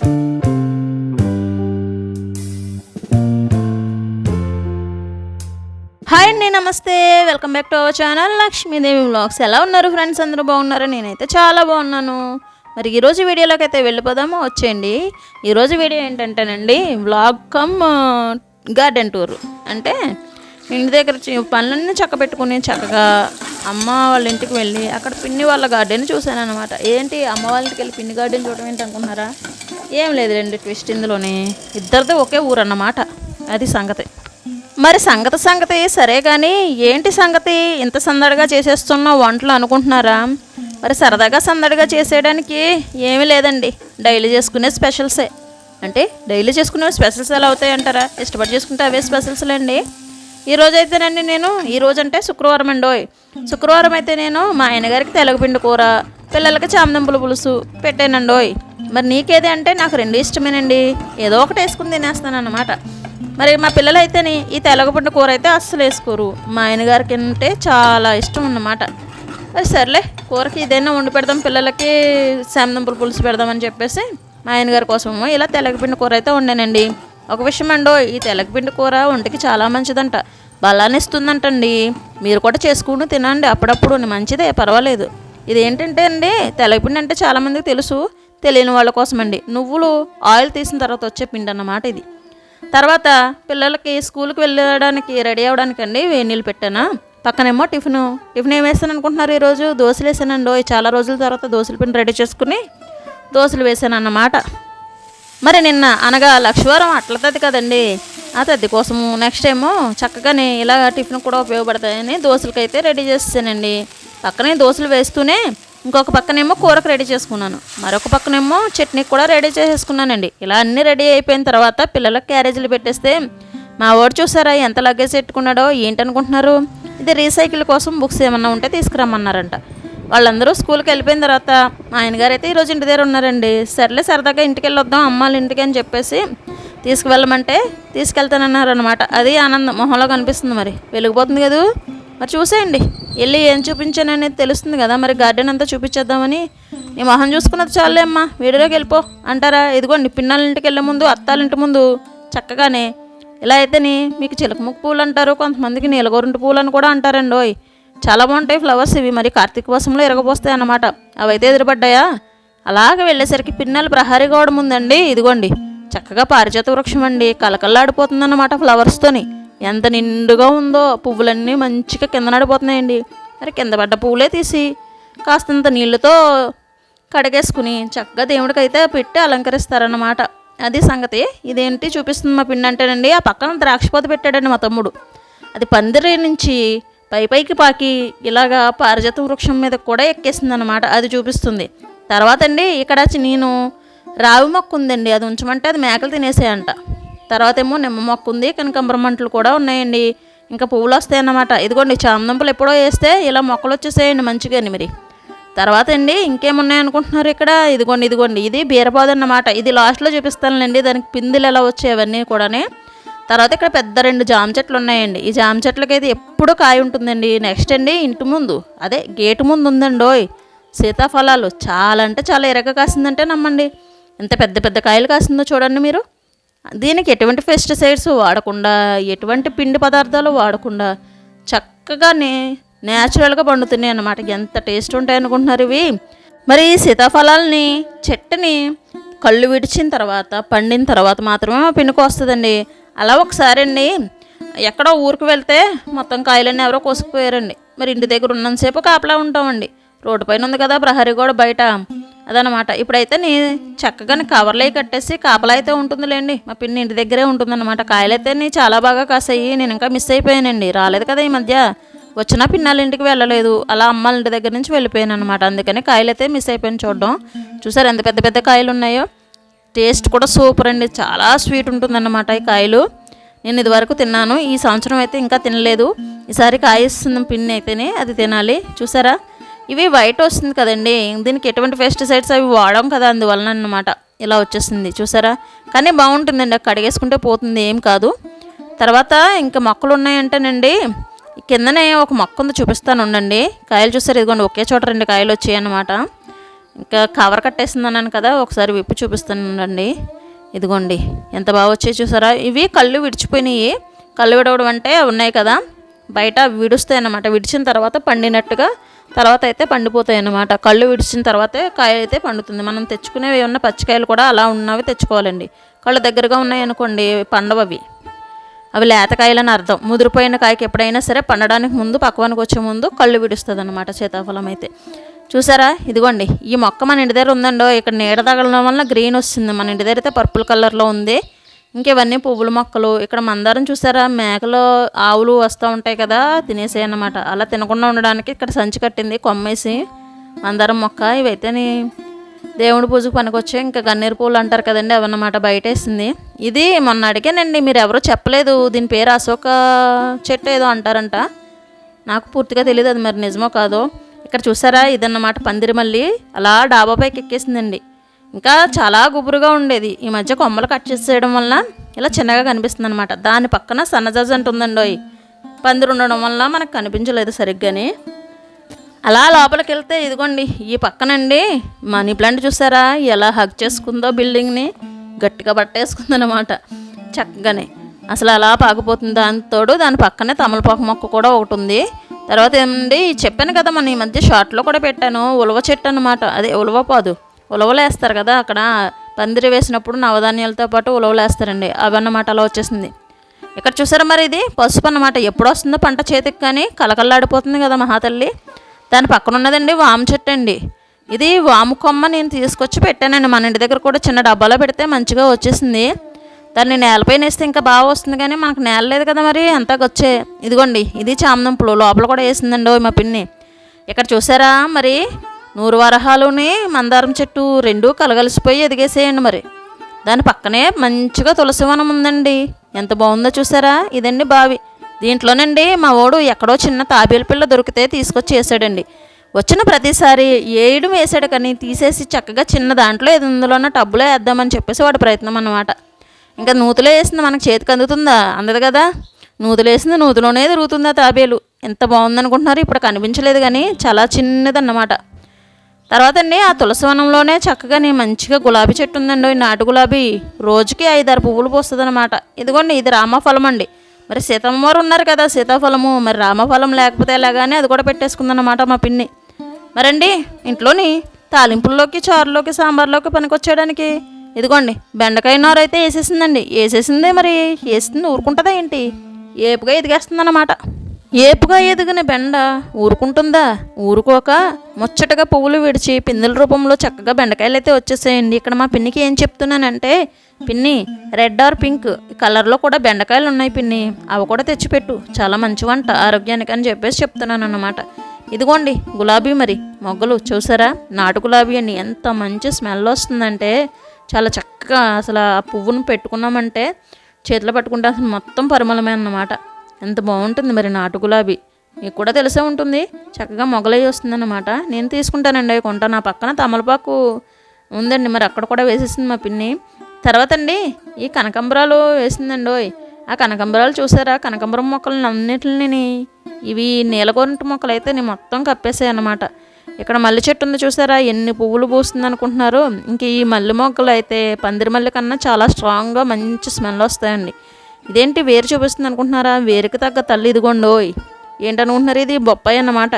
Hi అండి నమస్తే. Welcome back to our channel Lakshmidevi vlogs. ఎలా ఉన్నారు ఫ్రెండ్స్? అందరూ బాగున్నారా? నేనైతే చాలా బాగున్నాను. మరి ఈరోజు వీడియోలోకి అయితే వెళ్ళిపోదాము. వచ్చేయండి. ఈరోజు వీడియో ఏంటంటేనండి వ్లాగ్ కమ్ గార్డెన్ టూర్. అంటే ఇంటి దగ్గర పనులన్నీ చక్క పెట్టుకుని చక్కగా అమ్మ వాళ్ళ ఇంటికి వెళ్ళి అక్కడ పిన్ని వాళ్ళ గార్డెన్ చూశాను అనమాట ఏంటి అమ్మ వాళ్ళ ఇంటికి వెళ్ళి పిన్ని గార్డెన్ చూడడం ఏంటి అనుకున్నారా ఏం లేదు రెండు ట్విస్ట్ ఇందులోనే. ఇద్దరిది ఒకే ఊరు అన్నమాట అది సంగతి. మరి సంగతి సంగతి సరే కానీ ఏంటి సంగతి? ఇంత సందడిగా చేసేస్తున్నావు వంటలు అనుకుంటున్నారా? మరి సరదాగా సందడిగా చేసేయడానికి ఏమీ లేదండి. డైలీ చేసుకునే స్పెషల్సే. అంటే డైలీ చేసుకునే స్పెషల్స్ ఎలా అవుతాయి అంటారా? ఇష్టపడి చేసుకుంటే అవే స్పెషల్స్లే ఈరోజు ఈ రోజు అయితేనండి నేను ఈరోజు అంటే శుక్రవారం అండి శుక్రవారం అయితే నేను మా ఆయనగారికి తెలగపిండి కూర పిల్లలకి చామదంపుల పులుసు పెట్టానండోయ్ మరి నీకేది అంటే నాకు రెండు ఇష్టమేనండి. ఏదో ఒకటి వేసుకుని తినేస్తాను అనమాట మరి మా పిల్లలు ఈ తెలగపండు కూర అయితే అస్సలు వేసుకోరు. మా ఆయనగారికి అంటే చాలా ఇష్టం అన్నమాట. మరి సర్లే కూరకి ఇదైనా వండి పెడదాం పిల్లలకి శామదంపుల పులుసు పెడదామని చెప్పేసి మా ఆయనగారి కోసము ఇలా తెలగపిండి కూర అయితే వండానండి. ఒక విషయం అండో ఈ తెలగపిండి కూర ఒంటికి చాలా మంచిదంట. బలాన్ని ఇస్తుందంటండి. మీరు కూడా చేసుకుని తినండి. అప్పుడప్పుడు మంచిదే పర్వాలేదు. ఇది ఏంటంటే అండి తెలగపిండి అంటే చాలామందికి తెలుసు. తెలియని వాళ్ళ కోసం అండి నువ్వులు ఆయిల్ తీసిన తర్వాత వచ్చే పిండి అన్నమాట ఇది. తర్వాత పిల్లలకి స్కూల్కి వెళ్ళడానికి రెడీ అవ్వడానికి అండి వేడి నీళ్ళు పెట్టానా. పక్కనేమో టిఫిన్ టిఫిన్ ఏం వేసాను అనుకుంటున్నారు ఈరోజు? దోశలు వేసానండి చాలా రోజుల తర్వాత దోశల పిండి రెడీ చేసుకుని దోశలు వేసాను అన్నమాట మరి నిన్న అనగా లక్షవారం అట్ల తద్ది కదండి. ఆ తద్ది కోసము నెక్స్ట్ ఏమో చక్కగానే ఇలా టిఫిన్ కూడా ఉపయోగపడతాయని దోశలకైతే రెడీ చేసానండి పక్కనే దోశలు వేస్తూనే ఇంకొక పక్కనేమో కూరకు రెడీ చేసుకున్నాను. మరొక పక్కనేమో చట్నీ కూడా రెడీ చేసేసుకున్నానండి. ఇలా అన్నీ రెడీ అయిపోయిన తర్వాత పిల్లలకు క్యారేజీలు పెట్టేస్తే మా వాడు చూసారా ఎంత లగేజ్ పెట్టుకున్నాడో ఏంటనుకుంటున్నారు? ఇది రీసైకిల్ కోసం బుక్స్ ఏమన్నా ఉంటే తీసుకురమ్మన్నారంట. వాళ్ళందరూ స్కూల్కి వెళ్ళిపోయిన తర్వాత ఆయన గారు అయితే ఈరోజు ఇంటి దగ్గర ఉన్నారండి. సర్లే సరదాగా ఇంటికి వెళ్ళొద్దాం అమ్మాళ్ళ ఇంటికి అని చెప్పేసి తీసుకువెళ్ళమంటే తీసుకెళ్తానన్నారు అనమాట అది ఆనందం మొహంలో కనిపిస్తుంది మరి. వెలిగిపోతుంది కదా? మరి చూసేయండి. వెళ్ళి ఏం చూపించాను అనేది తెలుస్తుంది కదా మరి గార్డెన్ అంతా చూపించేద్దామని. నీ మొహం చూసుకున్నది చాలే అమ్మా వీడియోలోకి వెళ్ళిపో. అంటారా? ఇదిగోండి పిన్నాల ఇంటికి వెళ్ళే ముందు అత్తాల ఇంటి ముందు చక్కగానే. ఇలా అయితేని మీకు చిలకముక్క పూలు అంటారు కొంతమందికి నీలగోరుంటి పూలు అని కూడా అంటారండి ఓయ్. చాలా బాగుంటాయి ఫ్లవర్స్ ఇవి. మరి కార్తీక మాసంలో ఇరగబోస్తాయి అన్నమాట. అవైతే ఎదురుపడ్డాయా? అలాగ వెళ్ళేసరికి పిన్నెల ప్రహారీ గోడ ముందండి. ఇదిగోండి. చక్కగా పారిజాత వృక్షం అండి. కలకల్లాడిపోతుందన్నమాట ఫ్లవర్స్తోని ఎంత నిండుగా ఉందో పువ్వులన్నీ మంచిగా కింద నడిపోతున్నాయండి మరి కింద పడ్డ పువ్వులే తీసి కాస్తంత నీళ్ళతో కడిగేసుకుని చక్కగా దేవుడికి అయితే పెట్టి అలంకరిస్తారన్నమాట. అది సంగతి. ఇదేంటి చూపిస్తుంది మా పిండి అంటేనండి ఆ పక్కన ద్రాక్షపోత పెట్టాడండి మా తమ్ముడు. అది పందిరి నుంచి పై పైకి పాకి ఇలాగా పారిజాత వృక్షం మీద కూడా ఎక్కేసింది అనమాట అది చూపిస్తుంది. తర్వాత అండి ఇక్కడ నేను రావి మొక్క ఉందండి. అది ఉంచమంటే అది మేకలు తినేసాయంట. తర్వాత ఏమో నిమ్మ మొక్క ఉంది కనకంబరమంటలు కూడా ఉన్నాయండి. ఇంకా పువ్వులు వస్తాయి అన్నమాట. ఇదిగోండి చామదుంపలు ఎప్పుడో వేస్తే ఇలా మొక్కలు వచ్చేసేయండి మంచిగాని మరి. తర్వాత అండి ఇంకేమున్నాయి అనుకుంటున్నారు ఇక్కడ? ఇదిగోండి ఇదిగోండి. ఇది బీరపాదు అన్నమాట. ఇది లాస్ట్లో చూపిస్తానులేండి. దానికి పిందులు ఎలా వచ్చాయి అవన్నీ కూడానే. తర్వాత ఇక్కడ పెద్ద రెండు జామ చెట్లు ఉన్నాయండి. ఈ జామ చెట్లకి అయితే ఎప్పుడూ కాయ ఉంటుందండి. నెక్స్ట్ అండి ఇంటి ముందు. అదే గేటు ముందు ఉందండి ఓయ్ సీతాఫలాలు చాలా అంటే చాలా ఎరగ కాసిందంటే నమ్మండి. ఎంత పెద్ద పెద్ద కాయలు కాసిందో చూడండి మీరు. దీనికి ఎటువంటి పెస్టిసైడ్స్ వాడకుండా ఎటువంటి పిండి పదార్థాలు వాడకుండా చక్కగానే న్యాచురల్గా పండుతున్నాయి అన్నమాట. ఎంత టేస్ట్ ఉంటాయి అనుకుంటున్నారు ఇవి. మరి సీతాఫలాలని సీతాఫలాల్ని చెట్టుని కళ్ళు విడిచిన తర్వాత పండిన తర్వాత మాత్రమే ఆ పిండికి వస్తుందండి. అలా ఒకసారి అండి ఎక్కడో ఊరికి వెళ్తే మొత్తం కాయలన్నీ ఎవరో కోసుకుపోయారండి. మరి ఇంటి దగ్గర ఉన్నంతసేపు కాపలా ఉంటామండి. రోడ్డు పైన ఉంది కదా ప్రహరీ కూడా బయట. అదనమాట ఇప్పుడైతే నీ చక్కగా కవర్లో కట్టేసి కాపలా అయితే ఉంటుందిలేండి. మా పిన్ని ఇంటి దగ్గరే ఉంటుందన్నమాట. కాయలైతే నీ చాలా బాగా కాసాయి. నేను ఇంకా మిస్ అయిపోయానండి. రాలేదు కదా ఈ మధ్య. వచ్చినా పిన్నాల ఇంటికి వెళ్ళలేదు. అలా అమ్మాళ్ళ ఇంటి దగ్గర నుంచి వెళ్ళిపోయాను అనమాట అందుకని కాయలు అయితే మిస్ అయిపోయాను చూడడం. చూసారు ఎంత పెద్ద పెద్ద కాయలు ఉన్నాయో టేస్ట్ కూడా సూపర్ అండి. చాలా స్వీట్ ఉంటుందన్నమాట ఈ కాయలు. నేను ఇదివరకు తిన్నాను. ఈ సంవత్సరం అయితే ఇంకా తినలేదు. ఈసారి కాయ ఇస్తుంది పిన్ని అయితేనే అది తినాలి. చూసారా? ఇవి వైట్ వస్తుంది కదండి. దీనికి ఎటువంటి పెస్టిసైడ్స్ అవి వాడడం కదా అందువలన అన్నమాట. ఇలా వచ్చేస్తుంది చూసారా? కానీ బాగుంటుందండి. అక్కడ కడిగేసుకుంటే పోతుంది. ఏం కాదు. తర్వాత ఇంకా మొక్కలు ఉన్నాయంటేనండి. కిందనే ఒక మొక్క ఉంది. చూపిస్తాను ఉండండి. కాయలు చూసారు. ఇదిగోండి. ఒకే చోట రెండు కాయలు వచ్చాయి అన్నమాట ఇంకా కవర్ కట్టేసిందన్నాను కదా ఒకసారి విప్పి చూపిస్తానండి. ఇదిగోండి ఎంత బాగా వచ్చాయి చూసారా? ఇవి కళ్ళు విడిచిపోయినాయి. కళ్ళు విడవడం అంటే అవి ఉన్నాయి కదా బయట విడుస్తాయి అన్నమాట. విడిచిన తర్వాత పండినట్టుగా తర్వాత అయితే పండిపోతాయి అన్నమాట. కళ్ళు విడిచిన తర్వాతే కాయ అయితే పండుతుంది. మనం తెచ్చుకునేవి ఏమన్నా పచ్చికాయలు కూడా అలా ఉన్నవి తెచ్చుకోవాలండి. కళ్ళు దగ్గరగా ఉన్నాయి అనుకోండి పండవవి. అవి లేతకాయలని అర్థం. ముదిరిపోయిన కాయకి ఎప్పుడైనా సరే పండడానికి ముందు పక్వానికి వచ్చే ముందు కళ్ళు విడుస్తుంది అనమాట సీతాఫలం అయితే. చూసారా? ఇదిగోండి ఈ మొక్క మన ఇంటి దగ్గర ఉందండో ఇక్కడ నీడ తగలడం వల్ల గ్రీన్ వస్తుంది. మన ఇంటి దగ్గర అయితే పర్పుల్ కలర్లో ఉంది. ఇంకేవన్నీ పువ్వుల మొక్కలు ఇక్కడ మందారం చూసారా? మేకలు ఆవులు వస్తూ ఉంటాయి కదా తినేసాయి అన్నమాట. అలా తినకుండా ఉండడానికి ఇక్కడ సంచి కట్టింది కొమ్మేసి మందారం మొక్క. ఇవైతేని దేవుడి పూజకు పనికొచ్చే ఇంకా గన్నేరు పూలు అంటారు కదండి అవన్నమాట బయటేసింది. ఇది మొన్న అడిగానండి మీరు ఎవరో చెప్పలేదు దీని పేరు అశోక చెట్టు ఏదో అంటారంట. నాకు పూర్తిగా తెలియదు అది మరి నిజమో కాదో. ఇక్కడ చూసారా? ఇదన్నమాట పందిరి మళ్ళీ అలా డాబాపైకి ఎక్కేసిందండి. ఇంకా చాలా గుబురుగా ఉండేది. ఈ మధ్య కొమ్మలు కట్ చేసేయడం వల్ల ఇలా చిన్నగా కనిపిస్తుంది అనమాట దాని పక్కన సన్నజాజ్ అంటుందండి పందిరి ఉండడం వల్ల మనకు కనిపించలేదు సరిగ్గాని. అలా లోపలికి వెళ్తే ఇదిగోండి ఈ పక్కనండి మనీ ప్లాంట్ చూసారా? ఎలా హగ్ చేసుకుందో బిల్డింగ్ని గట్టిగా పట్టేసుకుందనమాట చక్కగానే. అసలు అలా పాకపోతుంది దాని తోడు దాని పక్కనే తమలపాకు మొక్క కూడా ఒకటి ఉంది. తర్వాత ఏమండి చెప్పాను కదా మన ఈ మధ్య షార్ట్లో కూడా పెట్టాను ఉలవ చెట్టు అనమాట అదే ఉలవ పాదు. ఉలవలు వేస్తారు కదా అక్కడ పందిరి వేసినప్పుడు నవధాన్యాలతో పాటు ఉలవలు వేస్తారండి అవన్నమాట అలా వచ్చేసింది. ఇక్కడ చూసారా మరి ఇది? పసుపు అన్నమాట. ఎప్పుడు వస్తుందో పంట చేతికి కానీ కలకల్లాడిపోతుంది కదా మహాతల్లి. దాని పక్కన ఉన్నదండి వాము చెట్టు అండి. ఇది వాము కొమ్మ నేను తీసుకొచ్చి పెట్టానండి. మన ఇంటి దగ్గర కూడా చిన్న డబ్బాలో పెడితే మంచిగా వచ్చేసింది. దాన్ని నేలపైన వేస్తే ఇంకా బాగా వస్తుంది కానీ మనకు నేల లేదు కదా మరి. అంతా వచ్చే ఇదిగోండి ఇది చామదుంపలు లోపల కూడా వేసిందండి ఓ మా పిన్ని. ఇక్కడ చూసారా మరి? నూరు వరహాలుని మందారం చెట్టు రెండూ కలగలిసిపోయి ఎదిగేసేయండి మరి. దాని పక్కనే మంచిగా తులసి వనం ఉందండి. ఎంత బాగుందో చూసారా? ఇదండి బావి. దీంట్లోనండి మా ఓడు ఎక్కడో చిన్న తాబేలు పిల్ల దొరికితే తీసుకొచ్చి వేసాడండి. వచ్చిన ప్రతిసారి ఏడు వేసాడు కానీ తీసేసి చక్కగా చిన్న దాంట్లో ఏది ఉందిలోన టబ్బులో వేద్దామని చెప్పేసి వాడి ప్రయత్నం అన్నమాట. ఇంకా నూతులో వేసింది మనకు చేతికి అందుతుందా? అందదు కదా? నూతులు వేసింది నూతులోనే తిరుగుతుందా తాబేలు. ఎంత బాగుందనుకుంటున్నారు? ఇప్పుడు కనిపించలేదు కానీ చాలా చిన్నదన్నమాట. తర్వాత అండి ఆ తులసివనంలోనే చక్కగా నేను మంచిగా గులాబీ చెట్టు ఉందండి ఈ నాటు గులాబీ. రోజుకి ఐదారు పువ్వులు పూస్తుంది అనమాట ఇదిగోండి ఇది రామఫలం అండి. మరి సీతమ్మవారు ఉన్నారు కదా సీతాఫలము. మరి రామఫలం లేకపోతే ఎలాగానే అది కూడా పెట్టేసుకుందన్నమాట మా పిన్ని. మరండి ఇంట్లోని తాలింపుల్లోకి చారులోకి సాంబార్లోకి పనికొచ్చేయడానికి ఇదిగోండి బెండకాయ నార అయితే వేసేసిందండి. వేసేసిందే మరి వేసింది ఊరుకుంటుందా ఏంటి? ఏపుగా ఎదిగేస్తుందన్నమాట. ఏపుగా ఎదిగిన బెండ ఊరుకుంటుందా? ఊరుకోక ముచ్చటగా పువ్వులు విడిచి పిందుల రూపంలో చక్కగా బెండకాయలు అయితే వచ్చేసాయండి. ఇక్కడ మా పిన్నికి ఏం చెప్తున్నానంటే పిన్ని రెడ్ ఆర్ పింక్? కలర్లో కూడా బెండకాయలు ఉన్నాయి పిన్ని. అవి కూడా తెచ్చిపెట్టు. చాలా మంచి వంట ఆరోగ్యానికి అని చెప్పేసి చెప్తున్నాను అన్నమాట ఇదిగోండి గులాబీ మరి. మొగ్గలు చూసారా? నాటు గులాబీ అండి. ఎంత మంచి స్మెల్ వస్తుందంటే చాలా చక్కగా అసలు ఆ పువ్వును పెట్టుకున్నామంటే చేతిలో పట్టుకుంటే అసలు మొత్తం పరిమళమే అన్నమాట. ఎంత బాగుంటుంది మరి నాటు గులాబీ. మీకు కూడా తెలిసే ఉంటుంది. చక్కగా మొగలై వస్తుందన్నమాట. నేను తీసుకుంటానండి అవి కొంటా. నా పక్కన తమలపాకు ఉందండి. మరి అక్కడ కూడా వేసేసింది మా పిన్ని. తర్వాత అండి ఈ కనకంబరాలు వేసిందండి ఓయ్. ఆ కనకంబరాలు చూసారా? కనకంబరం మొక్కలను అన్నిటిని ఇవి నీలగొంట మొక్కలు అయితే నేను మొత్తం కప్పేసాయి అన్నమాట. ఇక్కడ మల్లె చెట్టు ఉంది చూసారా? ఎన్ని పువ్వులు పూస్తుంది అనుకుంటున్నారు. ఇంక ఈ మల్లె మొక్కలు అయితే పందిరి మల్లె కన్నా చాలా స్ట్రాంగ్గా మంచి స్మెల్ వస్తాయండి. ఇదేంటి వేరు చూపిస్తుంది అనుకుంటున్నారా? వేరుకి తగ్గ తల్లి ఇదిగోండోయ్ ఏంటనుకుంటున్నారు ఇది? బొప్పాయి అన్నమాట.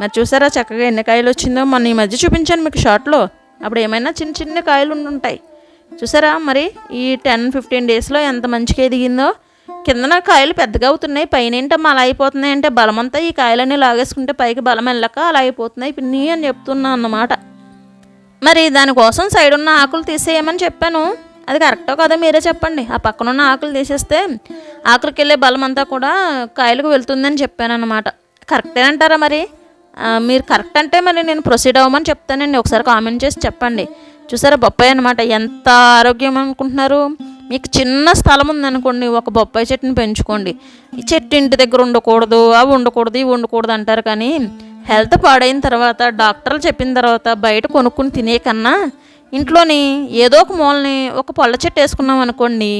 మరి చూసారా చక్కగా ఎన్ని కాయలు వచ్చిందో? మొన్న ఈ మధ్య చూపించాను మీకు షార్ట్లో అప్పుడు ఏమైనా చిన్న చిన్న కాయలు ఉంటాయి చూసారా మరి ఈ టెన్ ఫిఫ్టీన్ డేస్లో ఎంత మంచిగా ఎదిగిందో? కిందన కాయలు పెద్దగా అవుతున్నాయి పైన ఏంటమ్మా అలా అయిపోతున్నాయి అంటే బలమంతా ఈ కాయలన్నీ లాగేసుకుంటే పైకి బలం వెళ్ళక అలా అయిపోతున్నాయి పిన్ని అని చెప్తున్నా అన్నమాట. మరి దానికోసం సైడ్ ఉన్న ఆకులు తీసేయమని చెప్పాను. అది కరెక్టో కదా మీరే చెప్పండి. ఆ పక్కన ఉన్న ఆకులు తీసేస్తే ఆకులకి వెళ్ళే బలం అంతా కూడా కాయలకు వెళ్తుందని చెప్పాను అనమాట కరెక్టేనంటారా మరి? మీరు కరెక్ట్ అంటే మరి నేను ప్రొసీడ్ అవ్వమని చెప్తానండి. ఒకసారి కామెంట్ చేసి చెప్పండి. చూసారా బొప్పాయి అనమాట ఎంత ఆరోగ్యం అనుకుంటున్నారు? మీకు చిన్న స్థలం ఉందనుకోండి ఒక బొప్పాయి చెట్టుని పెంచుకోండి. ఈ చెట్టు ఇంటి దగ్గర ఉండకూడదు అవి ఉండకూడదు ఇవి ఉండకూడదు అంటారు కానీ హెల్త్ పాడైన తర్వాత డాక్టర్లు చెప్పిన తర్వాత బయట కొనుక్కుని తినే కన్నా ఇంట్లోని ఏదో ఒక మూలని ఒక పళ్ళ చెట్టు వేసుకున్నాం అనుకోండి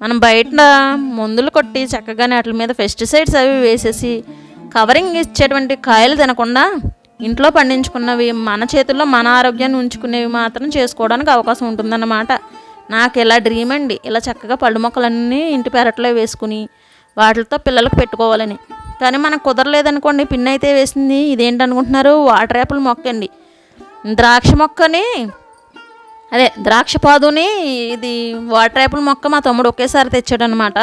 మనం బయట మందులు కొట్టి చక్కగా వాటి మీద పెస్టిసైడ్స్ అవి వేసేసి కవరింగ్ ఇచ్చేటువంటి కాయలు తినకుండా ఇంట్లో పండించుకున్నవి మన చేతుల్లో మన ఆరోగ్యాన్ని ఉంచుకునేవి మాత్రం చేసుకోవడానికి అవకాశం ఉంటుందన్నమాట. నాకు ఇలా డ్రీమ్ అండి. ఇలా చక్కగా పళ్ళు మొక్కలన్నీ ఇంటి పెరట్లో వేసుకుని వాటితో పిల్లలకు పెట్టుకోవాలని. కానీ మనకు కుదరలేదనుకోండి పిన్ అయితే వేసింది ఇదేంటి అనుకుంటున్నారు? వాటర్ యాపిల్ మొక్క అండి ద్రాక్ష మొక్కని అదే ద్రాక్ష పాదుని ఇది వాటర్ యాపిల్ మొక్క మా తమ్ముడు ఒకేసారి తెచ్చాడు అనమాట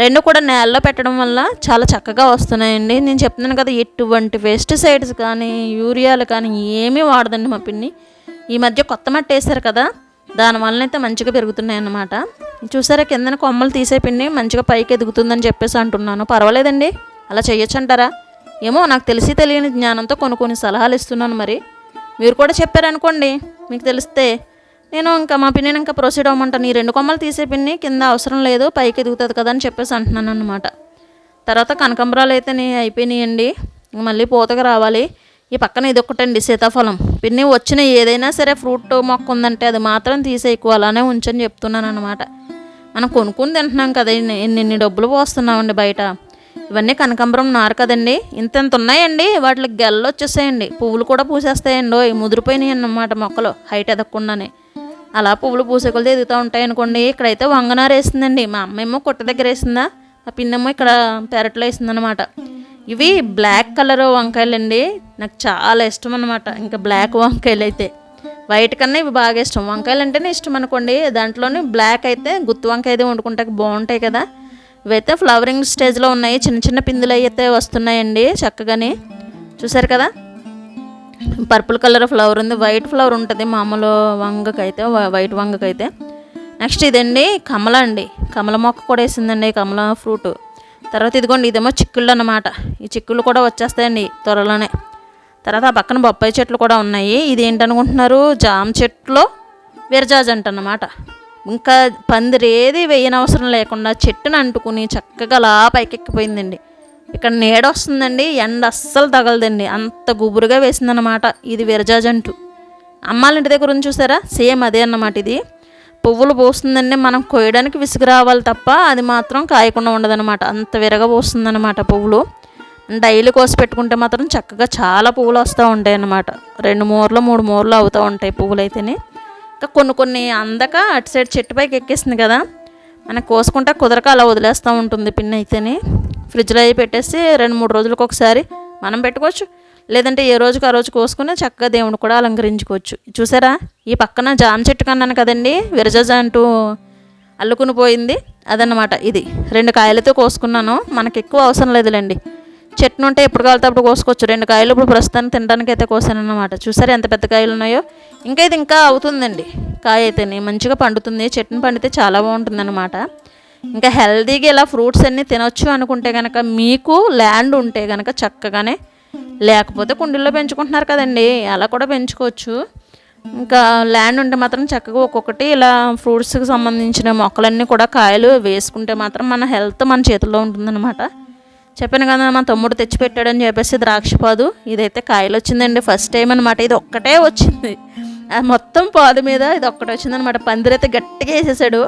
రెండు కూడా నేలలో పెట్టడం వల్ల చాలా చక్కగా వస్తున్నాయండి. నేను చెప్తున్నాను కదా ఎటువంటి పెస్టిసైడ్స్ కానీ యూరియాలు కానీ ఏమీ వాడదండి మా పిన్ని. ఈ మధ్య కొత్త మట్టి వేశారు కదా దానివల్ల అయితే మంచిగా పెరుగుతున్నాయి అన్నమాట. చూసారా కిందన కొమ్మలు తీసేపిండి మంచిగా పైకి ఎదుగుతుందని చెప్పేసి అంటున్నాను. పర్వాలేదండి అలా చేయొచ్చు అంటారా ఏమో నాకు తెలిసి తెలియని జ్ఞానంతో కొన్ని కొన్ని సలహాలు ఇస్తున్నాను మరి. మీరు కూడా చెప్పారనుకోండి మీకు తెలిస్తే. నేను ఇంకా మా పిన్నిని ఇంకా ప్రొసీడ్ అవ్వమంటాను. ఈ రెండు కొమ్మలు తీసే పిన్ని కింద అవసరం లేదు పైకి ఎదుగుతుంది కదా అని చెప్పేసి అంటున్నాను అనమాట తర్వాత కనకంబరాలు అయితే అయిపోయినాయండి. మళ్ళీ పూతకు రావాలి. ఈ పక్కన ఇది ఒకటండి సీతాఫలం. పిన్ని వచ్చిన ఏదైనా సరే ఫ్రూట్ మొక్క ఉందంటే అది మాత్రం తీసేయకు అలానే ఉంచని చెప్తున్నాను అనమాట మనం కొనుక్కుని తింటున్నాం కదా ఎన్ని డబ్బులు పోస్తున్నామండి బయట. ఇవన్నీ కనకాంబరం నారు కదండి. ఇంత ఇంత ఉన్నాయండి వాటికి గెల్లు వచ్చేసాయండి. పువ్వులు కూడా పూసేస్తాయండి ఓయ్ ముదిరిపోయినాయి అన్నమాట మొక్కలు హైట్ ఎదగకుండానే. అలా పువ్వులు పూసే కొలది ఎదుగుతూ ఉంటాయి అనుకోండి ఇక్కడైతే వంగనారు వేసిందండి. మా అమ్మేమో కొట్ట దగ్గర వేసిందా మా పిన్నేమో ఇక్కడ పెరట్లో వేసిందనమాట ఇవి బ్లాక్ కలర్ వంకాయలండి. నాకు చాలా ఇష్టం అనమాట ఇంకా బ్లాక్ వంకాయలు అయితే వైట్ కన్నా ఇవి బాగా ఇష్టం. వంకాయలు అంటేనే ఇష్టం అనుకోండి. దాంట్లోని బ్లాక్ అయితే గుత్తి వంకాయ అయితే వండుకుంటే బాగుంటాయి కదా. ఇవైతే ఫ్లవరింగ్ స్టేజ్లో ఉన్నాయి. చిన్న చిన్న పిందులు అయితే వస్తున్నాయండి చక్కగాని. చూసారు కదా? పర్పుల్ కలర్ ఫ్లవర్ ఉంది. వైట్ ఫ్లవర్ ఉంటుంది మామూలు వంగకైతే వైట్ వంగకైతే. నెక్స్ట్ ఇదండి కమల అండి. కమల మొక్క కూడా వేసిందండి. కమల ఫ్రూట్. తర్వాత ఇదిగోండి ఇదేమో చిక్కుళ్ళు అనమాట ఈ చిక్కుళ్ళు కూడా వచ్చేస్తాయండి త్వరలోనే. తర్వాత ఆ పక్కన బొప్పాయి చెట్లు కూడా ఉన్నాయి. ఇది ఏంటనుకుంటున్నారు జామ చెట్లు విరజాజ్ అంటన్నమాట. ఇంకా పందిరేది వేయనవసరం లేకుండా చెట్టును అంటుకుని చక్కగా అలా పైకెక్కిపోయిందండి. ఇక్కడ నీడ వస్తుందండి ఎండ అస్సలు తగలదండి. అంత గుబురుగా వేసిందనమాట ఇది విరజాజంటు అమ్మాళ్ళ ఇంటి దగ్గర ఉంది చూసారా? సేమ్ అదే అన్నమాట ఇది. పువ్వులు పోస్తుందండి మనం కోయడానికి విసుగు రావాలి తప్ప అది మాత్రం కాయకుండా ఉండదన్నమాట. అంత విరగ పోస్తుందన్నమాట పువ్వులు. డైలీ కోసి పెట్టుకుంటే మాత్రం చక్కగా చాలా పువ్వులు వస్తూ ఉంటాయి అన్నమాట రెండు మూరలు మూడు మూరలు అవుతూ ఉంటాయి పువ్వులు అయితేనే ఇంకా కొన్ని కొన్ని అందక అటు సైడ్ చెట్టు పైకి ఎక్కేసింది కదా మనం కోసుకుంటే కుదరక అలా వదిలేస్తూ ఉంటుంది పిన్ అయితేనే ఫ్రిడ్జ్లో అవి పెట్టేసి రెండు మూడు రోజులకు ఒకసారి మనం పెట్టుకోవచ్చు. లేదంటే ఏ రోజుకి ఆ రోజు కోసుకుని చక్కగా దేవుని కూడా అలంకరించుకోవచ్చు. చూసారా? ఈ పక్కన జామ చెట్టు కన్నాను కదండి విరజజ అంటూ అల్లుకుని పోయింది. అదనమాట ఇది. రెండు కాయలతో కోసుకున్నాను. మనకి ఎక్కువ అవసరం లేదులేండి. చెట్టు ఉంటే ఎప్పుడు కావాలితే అప్పుడు కోసుకోవచ్చు. రెండు కాయలు ఇప్పుడు ప్రస్తుతానికి తినడానికి అయితే కోసాను అనమాట చూసారా ఎంత పెద్ద కాయలు ఉన్నాయో? ఇంకా ఇది ఇంకా అవుతుందండి. కాయ అయితేనే మంచిగా పండుతుంది. చెట్టును పండితే చాలా బాగుంటుంది అనమాట ఇంకా హెల్తీగా ఇలా ఫ్రూట్స్ అన్నీ తినొచ్చు అనుకుంటే కనుక మీకు ల్యాండ్ ఉంటే కనుక చక్కగానే లేకపోతే కుండీల్లో పెంచుకుంటున్నారు కదండి. అలా కూడా పెంచుకోవచ్చు. ఇంకా ల్యాండ్ ఉంటే మాత్రం చక్కగా ఒక్కొక్కటి ఇలా ఫ్రూట్స్కి సంబంధించిన మొక్కలన్నీ కూడా కాయలు వేసుకుంటే మాత్రం మన హెల్త్ మన చేతుల్లో ఉంటుందన్నమాట. చెప్పాను కదా మా తమ్ముడు తెచ్చిపెట్టాడని చెప్పేసి ద్రాక్షపాదు ఇదైతే కాయలు వచ్చిందండి. ఫస్ట్ టైం అనమాట ఇది ఒక్కటే వచ్చింది. మొత్తం పాదు మీద ఇది ఒక్కటే వచ్చిందనమాట పందిరైతే గట్టిగా వేసేసాడు.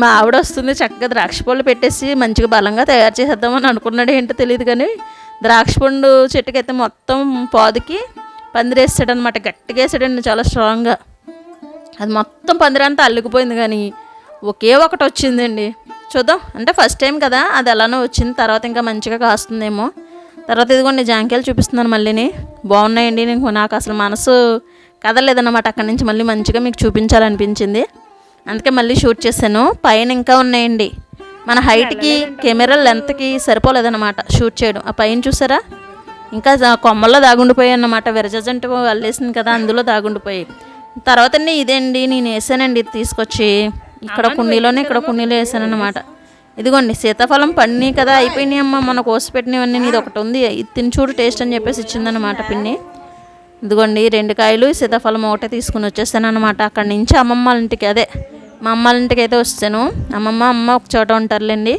మా ఆవిడ వస్తుంది చక్కగా ద్రాక్ష పళ్ళు పెట్టేసి మంచిగా బలంగా తయారు చేసేద్దామని అనుకున్నాడు ఏంటో తెలియదు కానీ ద్రాక్ష పండు చెట్టుకైతే మొత్తం పాదుకి పందిరేసాడు అనమాట గట్టిగా వేసాడండి చాలా స్ట్రాంగ్గా. అది మొత్తం పందిరంతా అల్లుకుపోయింది కానీ ఒకే ఒకటి వచ్చిందండి. చూద్దాం. అంటే ఫస్ట్ టైం కదా అది ఎలానో వచ్చింది. తర్వాత ఇంకా మంచిగా కాస్తుందేమో. తర్వాత ఇదిగోండి జాంకాయలు చూపిస్తున్నాను మళ్ళీని. బాగున్నాయండి. నేను నాకు అసలు మనసు కదలేదన్నమాట అక్కడి నుంచి మళ్ళీ మంచిగా మీకు చూపించాలనిపించింది. అందుకే మళ్ళీ షూట్ చేశాను. పైన ఇంకా ఉన్నాయండి. మన హైట్కి కెమెరా లెంత్కి సరిపోలేదన్నమాట షూట్ చేయడం. ఆ పైన చూసారా? ఇంకా కొమ్మల్లో దాగుండిపోయాయి అన్నమాట. విరజంట అల్లేసింది కదా అందులో దాగుండిపోయాయి. తర్వాత ఇదేండి నేను వేసానండి ఇది తీసుకొచ్చి. ఇక్కడ కుండీలోనే ఇక్కడ కుండీలో వేసాను అనమాట ఇదిగోండి సీతాఫలం పండి కదా అయిపోయినాయి అమ్మ. మన కోసి పెట్టినవన్నీ ఇది ఒకటి ఉంది. ఇది తిని చూడు టేస్ట్ అని చెప్పేసి ఇచ్చిందనమాట పిన్ని. ఇదిగోండి రెండు కాయలు సీతాఫలం ఒకటే తీసుకుని వచ్చేసాను అనమాట అక్కడి నుంచి అమ్మమ్మ ఇంటికి అదే. మా అమ్మ వాళ్ళ ఇంటికి అయితే వచ్చాను అమ్మమ్మ అమ్మ ఒక చోట ఉంటారులేండి.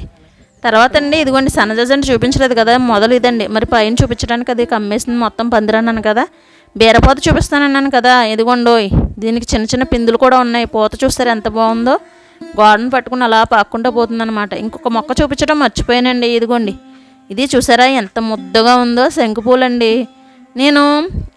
తర్వాత అండి ఇదిగోండి సన్నజాజంటి చూపించలేదు కదా మొదలు ఇదండి. మరి పైన చూపించడానికి అది కమ్మేసింది మొత్తం పందిరన్నాను కదా. బీరపోత చూపిస్తానన్నాను కదా ఇదిగోండోయ్ దీనికి చిన్న చిన్న పిందులు కూడా ఉన్నాయి. పూత చూస్తారు ఎంత బాగుందో. గోడను పట్టుకుని అలా పాక్కుంటూ పోతుందన్నమాట. ఇంకొక మొక్క చూపించడం మర్చిపోయానండి ఇదిగోండి. ఇది చూసారా ఎంత ముద్దగా ఉందో శంకుపూలండి నేను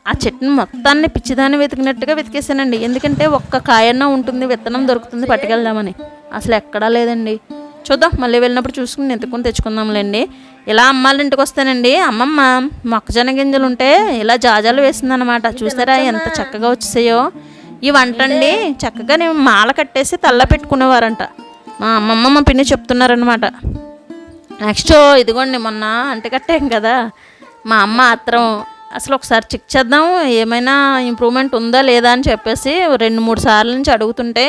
ఆ చెట్టుని మొత్తాన్ని పిచ్చిదాన్ని వెతికినట్టుగా వెతికేసానండి ఎందుకంటే ఒక్క కాయన్న ఉంటుంది విత్తనం దొరుకుతుంది పట్టుకెళ్దామని. అసలు ఎక్కడా లేదండి. చూద్దాం మళ్ళీ వెళ్ళినప్పుడు చూసుకుని ఎత్తుకుని తెచ్చుకుందాంలేండి. ఇలా అమ్మాళ్ళ ఇంటికి వస్తానండి. అమ్మమ్మ మొక్కజొన్న గింజలు ఉంటే ఇలా జాజాలు వేసిందనమాట చూసారా ఎంత చక్కగా వచ్చేసాయో. ఈ వంట అండి చక్కగా నేను మాల కట్టేసి తల్ల పెట్టుకునేవారంట. మా అమ్మమ్మ మా పిన్ని చెప్తున్నారనమాట నెక్స్ట్ ఇదిగోండి మొన్న అంట కట్టాం కదా. మా అమ్మ ఆత్రం అసలు ఒకసారి చెక్ చేద్దాం ఏమైనా ఇంప్రూవ్మెంట్ ఉందా లేదా అని చెప్పేసి రెండు మూడు సార్లు నుంచి అడుగుతుంటే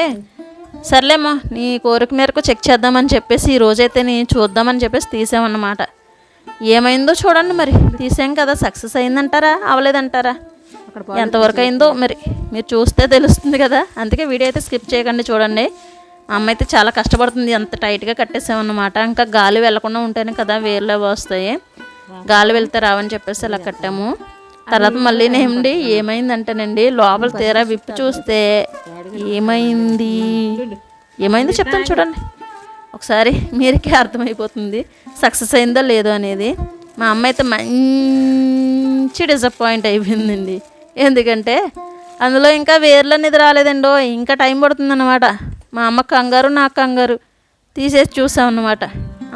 సర్లేమ్మా నీ కోరిక మేరకు చెక్ చేద్దామని చెప్పేసి ఈ రోజైతే నీ చూద్దామని చెప్పేసి తీసామన్నమాట. ఏమైందో చూడండి మరి తీసాం కదా సక్సెస్ అయిందంటారా అవలేదంటారా ఎంతవరకు అయిందో మరి మీరు చూస్తే తెలుస్తుంది కదా. అందుకే వీడియో అయితే స్కిప్ చేయకండి చూడండి. అమ్మ అయితే చాలా కష్టపడుతుంది అంత టైట్గా కట్టేసామన్నమాట. ఇంకా గాలి వెళ్ళకుండా ఉంటేనే కదా వేర్లు వస్తాయి. గాలి వెళ్తే రావని చెప్పేసి అలా కట్టాము. తర్వాత మళ్ళీ ఏమండి ఏమైందంటేనండి లోపల తీరా విప్పి చూస్తే ఏమైంది? ఏమైంది చెప్తాను చూడండి. ఒకసారి మీరికే అర్థమైపోతుంది సక్సెస్ అయిందో లేదో అనేది. మా అమ్మ అయితే మంచి డిసప్పాయింట్ అయిపోయిందండి. ఎందుకంటే అందులో ఇంకా వేర్లు అనేది రాలేదండో ఇంకా టైం పడుతుందన్నమాట. మా అమ్మ కంగారు నాకు కంగారు. తీసేసి చూసాం అన్నమాట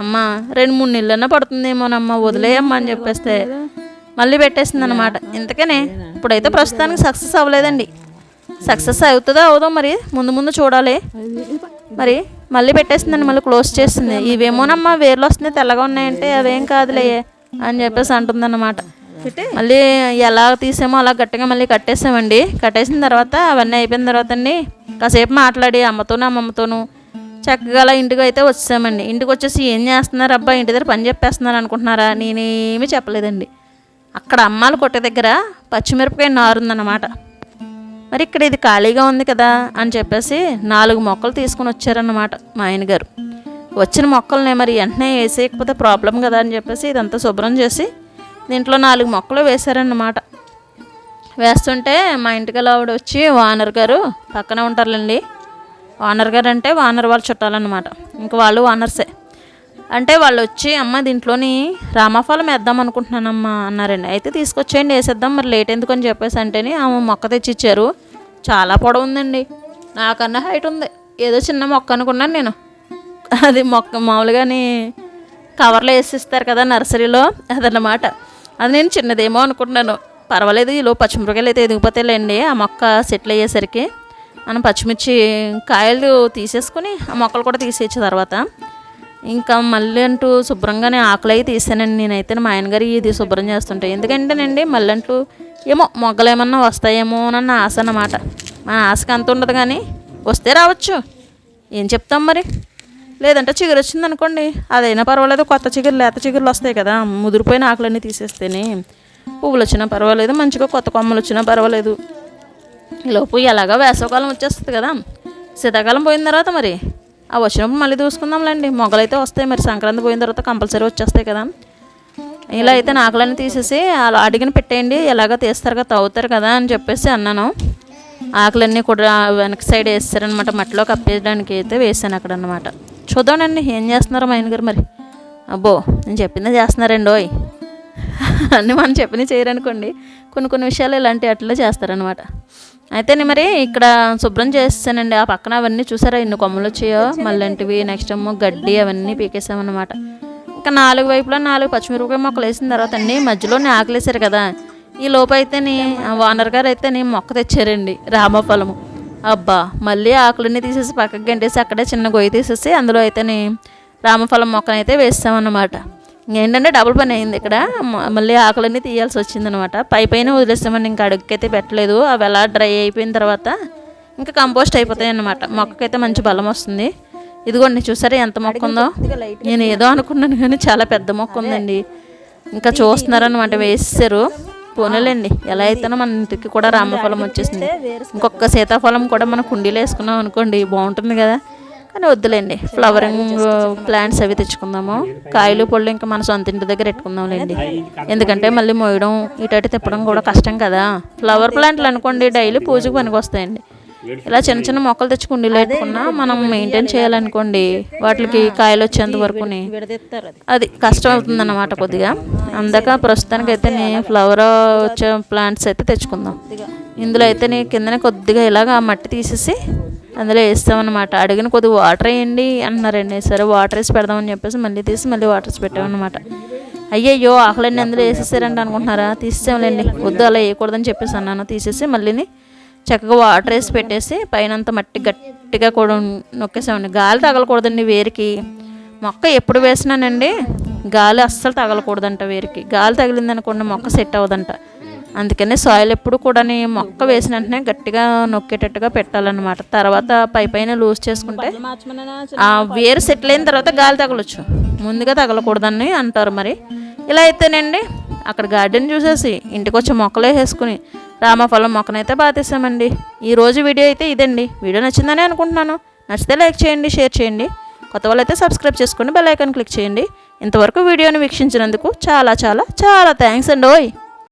అమ్మ రెండు మూడు నెలలన్నా పడుతుందేమోనమ్మా వదిలేయమ్మా అని చెప్పేస్తే మళ్ళీ పెట్టేసింది అనమాట ఇంతకనే ఇప్పుడైతే ప్రస్తుతానికి సక్సెస్ అవ్వలేదండి. సక్సెస్ అవుతుందో అవుదో మరి ముందు ముందు చూడాలి. మరి మళ్ళీ పెట్టేసిందండి మళ్ళీ క్లోజ్ చేసింది. ఇవేమోనమ్మా వేర్లు వస్తున్నాయి తెల్లగా ఉన్నాయంటే అవేం కాదులే అని చెప్పేసి అంటుందన్నమాట. మళ్ళీ ఎలా తీసామో అలా గట్టిగా మళ్ళీ కట్టేసామండి. కట్టేసిన తర్వాత అవన్నీ అయిపోయిన తర్వాత అండి కాసేపు మాట్లాడి అమ్మతోనూ అమ్మమ్మతోనూ చక్కగా అలా ఇంటికి అయితే వచ్చామండి. ఇంటికి వచ్చేసి ఏం చేస్తున్నారు? అబ్బా ఇంటి దగ్గర పని చెప్పేస్తున్నారు అనుకుంటున్నారా? నేనేమీ చెప్పలేదండి. అక్కడ అమ్మాలు కొట్టే దగ్గర పచ్చిమిరపకాయ నారుందన్నమాట మరి ఇక్కడ ఇది ఖాళీగా ఉంది కదా అని చెప్పేసి నాలుగు మొక్కలు తీసుకుని వచ్చారన్నమాట మా ఆయన గారు. వచ్చిన మొక్కల్ని మరి వెంటనే వేసేయకపోతే ప్రాబ్లం కదా అని చెప్పేసి ఇదంతా శుభ్రం చేసి దీంట్లో నాలుగు మొక్కలు వేశారన్నమాట. వేస్తుంటే మా ఇంటికి ఆవిడ వచ్చి వానర్ గారు పక్కన ఉంటారులేండి. ఓనర్ గారు అంటే ఓనర్ వాళ్ళు చుట్టాలన్నమాట. ఇంకా వాళ్ళు ఓనర్సే అంటే వాళ్ళు వచ్చి అమ్మ దీంట్లోని రామఫలం వేద్దాం అనుకుంటున్నానమ్మా అన్నారండి. అయితే తీసుకొచ్చేయండి వేసేద్దాం మరి లేట్ ఎందుకు అని చెప్పేసి అంటేనే ఆమె మొక్క తెచ్చి ఇచ్చారు చాలా పొడవు ఉందండి నాకన్నా హైట్ ఉంది. ఏదో చిన్న మొక్క అనుకున్నాను నేను. అది మొక్క మామూలుగాని కవర్లో వేసిస్తారు కదా నర్సరీలో అదన్నమాట. అది నేను చిన్నదేమో అనుకుంటున్నాను. పర్వాలేదు ఈలో పచ్చిమిరకాయలు అయితే ఎదిగిపోతేలేండి ఆ మొక్క సెటిల్ అయ్యేసరికి మనం పచ్చిమిర్చి కాయలు తీసేసుకుని ఆ మొక్కలు కూడా తీసేయచ్చు తర్వాత. ఇంకా మళ్ళీ అంటూ శుభ్రంగానే ఆకులు అవి తీసానండి నేనైతే. మా ఆయనగారు ఇది శుభ్రం చేస్తుంటే. ఎందుకంటేనండి మళ్ళీ అంటూ ఏమో మొగ్గలు ఏమన్నా వస్తాయేమో అన్న ఆశ అన్నమాట. మన ఆశకు అంత ఉండదు కానీ వస్తే రావచ్చు. ఏం చెప్తాం మరి? లేదంటే చిగురు వచ్చింది అనుకోండి. అదైనా పర్వాలేదు కొత్త చిగురు లేత చిగురులు వస్తాయి కదా. ముదిరిపోయిన ఆకులన్నీ తీసేస్తేనే పువ్వులు వచ్చినా పర్వాలేదు మంచిగా కొత్త కొమ్మలు వచ్చినా పర్వాలేదు. లోపు ఎలాగో వేసవకాలం వచ్చేస్తుంది కదా. శీతాకాలం పోయిన తర్వాత మరి. ఆ వచ్చినప్పుడు మళ్ళీ చూసుకుందాంలేండి మొగలైతే వస్తాయి మరి. సంక్రాంతి పోయిన తర్వాత కంపల్సరీ వచ్చేస్తాయి కదా. ఇలా అయితే నాకులన్నీ తీసేసి అలా అడిగిన పెట్టేయండి. ఎలాగో తీస్తారు కదా తవ్వుతారు కదా అని చెప్పేసి అన్నాను. ఆకులన్నీ కూడా వెనక సైడ్ వేస్తారనమాట మట్టిలో కప్పేయడానికి అయితే వేసాను అక్కడ అనమాట చూద్దామండి ఏం చేస్తున్నారు మా ఆయన గారు మరి? అబ్బో నేను చెప్పిందే చేస్తున్నారండి ఓయ్. అన్నీ మనం చెప్పినవి చేయరనుకోండి. కొన్ని కొన్ని విషయాలు ఇలాంటి అట్లా చేస్తారనమాట అయితే నేను మరి ఇక్కడ శుభ్రం చేస్తానండి. ఆ పక్కన అవన్నీ చూసారా? ఎన్ని కొమ్మలు వచ్చాయో? మళ్ళంటివి నెక్స్ట్ ఏమో గడ్డి అవన్నీ పీకేసామన్నమాట. ఇంకా నాలుగు వైపులా నాలుగు పచ్చిమిరపకాయ మొక్కలు వేసిన తర్వాత అండి మధ్యలోనే ఆకలేసారు కదా. ఈ లోపు అయితేని ఓనర్ గారు అయితేని మొక్క తెచ్చారండి రామఫలము. అబ్బా మళ్ళీ ఆకులన్నీ తీసేసి పక్కకి గంటేసి అక్కడే చిన్న గొయ్యి తీసేసి అందులో అయితేని రామఫలం మొక్కనైతే వేస్తామన్నమాట. ఏంటంటే డబుల్ పని అయింది ఇక్కడ. మళ్ళీ ఆకులన్నీ తీయాల్సి వచ్చిందనమాట. పై పైన వదిలేస్తామండి ఇంకా అడుగుకైతే పెట్టలేదు. అవి ఎలా డ్రై అయిపోయిన తర్వాత ఇంకా కంపోస్ట్ అయిపోతాయి అన్నమాట మొక్కకైతే మంచి బలం వస్తుంది. ఇదిగోండి చూసారా ఎంత మొక్క ఉందో? నేను ఏదో అనుకున్నాను కానీ చాలా పెద్ద మొక్క ఉందండి. ఇంకా చూస్తున్నారనమాట వేసేసారు పోనీలేండి ఎలా అయితేనో మన ఇంటికి కూడా రామఫలం వచ్చేసింది. ఇంకొక సీతాఫలం కూడా మనం కుండీలో వేసుకున్నాం అనుకోండి బాగుంటుంది కదా. కానీ వద్దులేండి. ఫ్లవరింగ్ ప్లాంట్స్ అవి తెచ్చుకుందాము. కాయలు? పళ్ళు ఇంకా మన సొంత ఇంటి దగ్గర పెట్టుకుందాంలేండి. ఎందుకంటే మళ్ళీ మోయడం ఇటు తిప్పడం కూడా కష్టం కదా. ఫ్లవర్ ప్లాంట్లు అనుకోండి డైలీ పూజకు పనికి వస్తాయండి ఇలా చిన్న చిన్న మొక్కలు తెచ్చి కుండీలో పెట్టుకున్నా మనం మెయింటైన్ చేయాలనుకోండి వాటికి కాయలు వచ్చేంత వరకుని విడదీస్తారు అది. కష్టం అవుతుంది అన్నమాట కొద్దిగా. అందాక ప్రస్తుతానికి అయితే నేను ఫ్లవర్ వచ్చే ప్లాంట్స్ అయితే తెచ్చుకుందాం. ఇందులో అయితే నీ కిందనే కొద్దిగా ఇలాగ మట్టి తీసేసి అందులో వేస్తామన్నమాట. అడిగిన కొద్దిగా వాటర్ వేయండి అంటున్నారండి సరే వాటర్ వేసి పెడదామని చెప్పేసి మళ్ళీ తీసి మళ్ళీ వాటర్ వేసి పెట్టామన్నమాట. అయ్యయ్యో ఆకలండి అందులో వేసేసారంట అనుకుంటున్నారా? తీసేసాంలేండి. వద్దు అలా వేయకూడదని చెప్పేసి అన్నాను. తీసేసి మళ్ళీని చక్కగా వాటర్ వేసి పెట్టేసి పైన అంతా మట్టి గట్టిగా కూడా నొక్కేసామండి. గాలి తగలకూడదండి వేరికి. మొక్క ఎప్పుడు వేసినానండి? గాలి అస్సలు తగలకూడదంట వేరికి. గాలి తగిలిందనుకోండి మొక్క సెట్ అవ్వదంట. అందుకని సాయిల్ ఎప్పుడు కూడా మొక్క వేసిన వెంటనే గట్టిగా నొక్కేటట్టుగా పెట్టాలన్నమాట. తర్వాత పై పైన లూజ్ చేసుకుంటే ఆ వేరు సెటిల్ అయిన తర్వాత గాలి తగలొచ్చు. ముందుగా తగలకూడదని అంటారు మరి. ఇలా అయితేనండి అక్కడ గార్డెన్ చూసేసి ఇంటికి వచ్చి మొక్కలు వేసేసుకుని రామఫలం మొక్కనైతే బాతేసామండి ఈరోజు వీడియో అయితే ఇదండి. వీడియో నచ్చిందని అనుకుంటున్నాను. నచ్చితే లైక్ చేయండి షేర్ చేయండి. కొత్త వాళ్ళైతే సబ్స్క్రైబ్ చేసుకోండి బెల్ ఐకాన్ క్లిక్ చేయండి. ఇంతవరకు వీడియోని వీక్షించినందుకు చాలా చాలా చాలా థ్యాంక్స్ అండి ఓయ్.